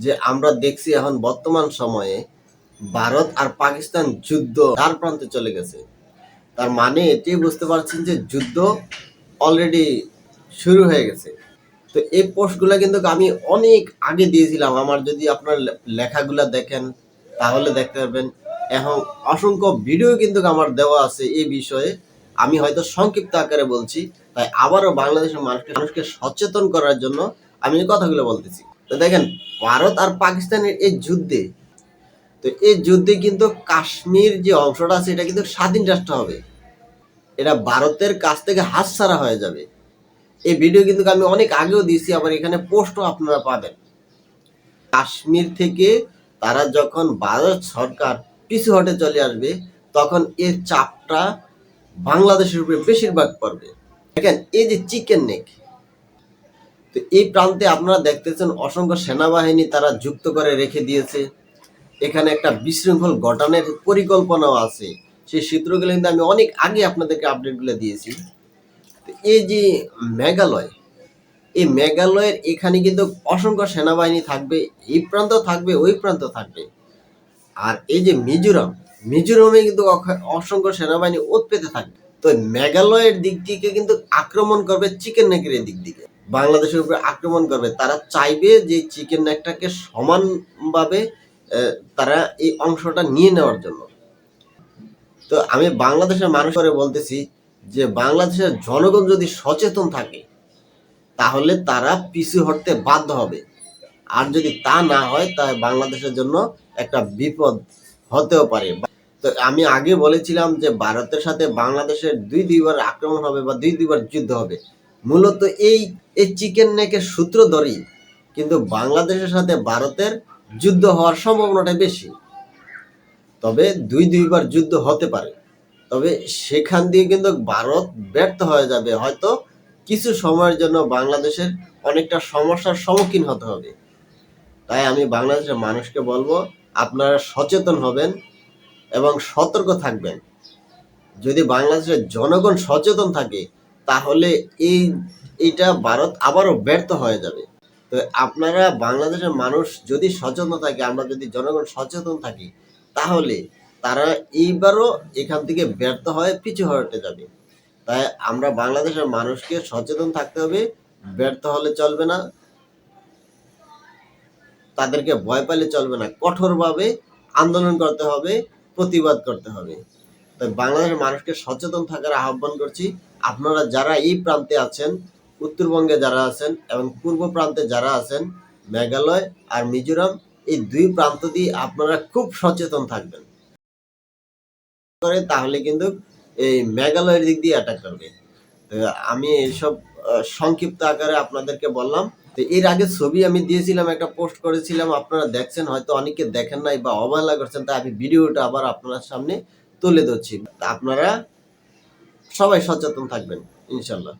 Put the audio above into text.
যে আমরা দেখছি এখন বর্তমান সময়ে ভারত আর পাকিস্তান যুদ্ধ তার প্রান্তে চলে গেছে। তার মানে এটি বুঝতে পারছেন যে যুদ্ধ অলরেডি শুরু হয়ে গেছে। তো এই পোস্টগুলো কিন্তু আমি অনেক আগে দিয়েছিলাম। আমার যদি আপনার লেখাগুলা দেখেন, তাহলে দেখতে পারবেন। এখন অসংখ্য ভিডিও কিন্তু আমার দেওয়া আছে এই বিষয়ে। আমি হয়তো সংক্ষিপ্ত আকারে বলছি। তাই আবারও বাংলাদেশের মানুষকে মানুষকে সচেতন করার জন্য আমি এই কথাগুলো বলতেছি। তো দেখেন, ভারত আর পাকিস্তানের এই যুদ্ধে, তো এই যুদ্ধে কিন্তু কাশ্মীর যে অংশটা আছে, এটা কিন্তু স্বাধীন রাষ্ট্র হবে। এটা ভারতের কাছ থেকে হাতছাড়া হয়ে যাবে। এই ভিডিও কিন্তু আমি অনেক আগেও দিয়েছি, আবার এখানে পোস্টও আপনারা পাবেন। কাশ্মীর থেকে তারা যখন ভারত সরকার পিছু হটে চলে আসবে, তখন এর চাপটা বাংলাদেশের উপরে বেশিরভাগ পড়বে। দেখেন, এই যে চিকেন নেক তো এই প্রান্তে আপনারা দেখতেছেন অসংখ্য সেনাবাহিনী তারা যুক্ত করে রেখে দিয়েছে। এখানে একটা বিশৃঙ্খল ঘটনের পরিকল্পনাও আছে। সেই সূত্রগুলো কিন্তু আমি অনেক আগে আপনাদেরকে আপডেটগুলো দিয়েছি। তো এই যে মেঘালয়, এই মেঘালয়ের এখানে কিন্তু অসংখ্য সেনাবাহিনী থাকবে, এই প্রান্ত থাকবে, ওই প্রান্ত থাকবে। আর এই যে মিজোরাম, মিজোরামে কিন্তু অসংখ্য সেনাবাহিনী ওত পেতে থাকবে। তো মেঘালয়ের দিক থেকে কিন্তু আক্রমণ করবে চিকেন নেকের দিক থেকে বাংলাদেশের উপরে আক্রমণ করবে, তারা চাইবে যে চিকেন নেকটাকে সমানভাবে তারা এই অংশটা নিয়ে নেওয়ার জন্য। তো আমি বাংলাদেশের মানুষ করে বলতেছি যে বাংলাদেশের জনগণ যদি সচেতন থাকে, তাহলে তারা পিছু হটতে বাধ্য হবে। আর যদি তা না হয়, তাহলে বাংলাদেশের জন্য একটা বিপদ হতেও পারে। তো আমি আগে বলেছিলাম যে ভারতের সাথে বাংলাদেশের দুই দুইবার আক্রমণ হবে বা দুই দুইবার যুদ্ধ হবে। মূলত এই এই চিকেন নেকের সূত্র ধরেই কিন্তু বাংলাদেশের সাথে ভারতের যুদ্ধ হওয়ার সম্ভাবনাটা বেশি। তবে দুই, দুইবার যুদ্ধ হতে পারে। তবে সেখান দিয়ে কিন্তু ভারত ব্যর্থ হয়ে যাবে। হয়তো কিছু সময়ের জন্য বাংলাদেশের অনেকটা সমস্যার সম্মুখীন হতে হবে। তাই আমি বাংলাদেশের মানুষকে বলব, আপনারা সচেতন হবেন এবং সতর্ক থাকবেন। যদি বাংলাদেশের জনগণ সচেতন থাকে তাহলে এই, এইটা ভারত আবারও ব্যর্থ হয়ে যাবে। তো আপনারা বাংলাদেশের মানুষ যদি সচেতন থাকে, আমরা যদি জনগণ সচেতন থাকি, তাহলে তারা এইবারও এখান থেকে ব্যর্থ হয়ে পিছু হটে যাবে। তাই আমরা বাংলাদেশের মানুষকে সচেতন থাকতে হবে, ব্যর্থ হলে চলবে না, তাদেরকে ভয় পেলে চলবে না, কঠোরভাবে আন্দোলন করতে হবে, প্রতিবাদ করতে হবে। তাই বাংলাদেশের মানুষকে সচেতন থাকার আহ্বান করছি। আপনারা যারা এই প্রান্তে আছেন, উত্তরবঙ্গে যারা আছেন এবং পূর্ব প্রান্তে যারা আছেন, মেঘালয় আর মিজোরাম, এই দুই প্রান্ত দিয়ে আপনারা খুব সচেতন থাকবেন। করে তাহলে কিন্তু এই মেঘালয়ের দিক দিয়ে অ্যাটাক করবে। আমি এইসব সংক্ষিপ্ত আকারে আপনাদেরকে বললাম। তো এর আগে ছবি আমি দিয়েছিলাম, একটা পোস্ট করেছিলাম, আপনারা দেখছেন, হয়তো অনেকে দেখেন নাই বা অবহেলা করছেন, তাই আমি ভিডিওটা আবার আপনার সামনে তুলে ধরছি। আপনারা সবাই সচেতন থাকবেন ইনশাল্লাহ।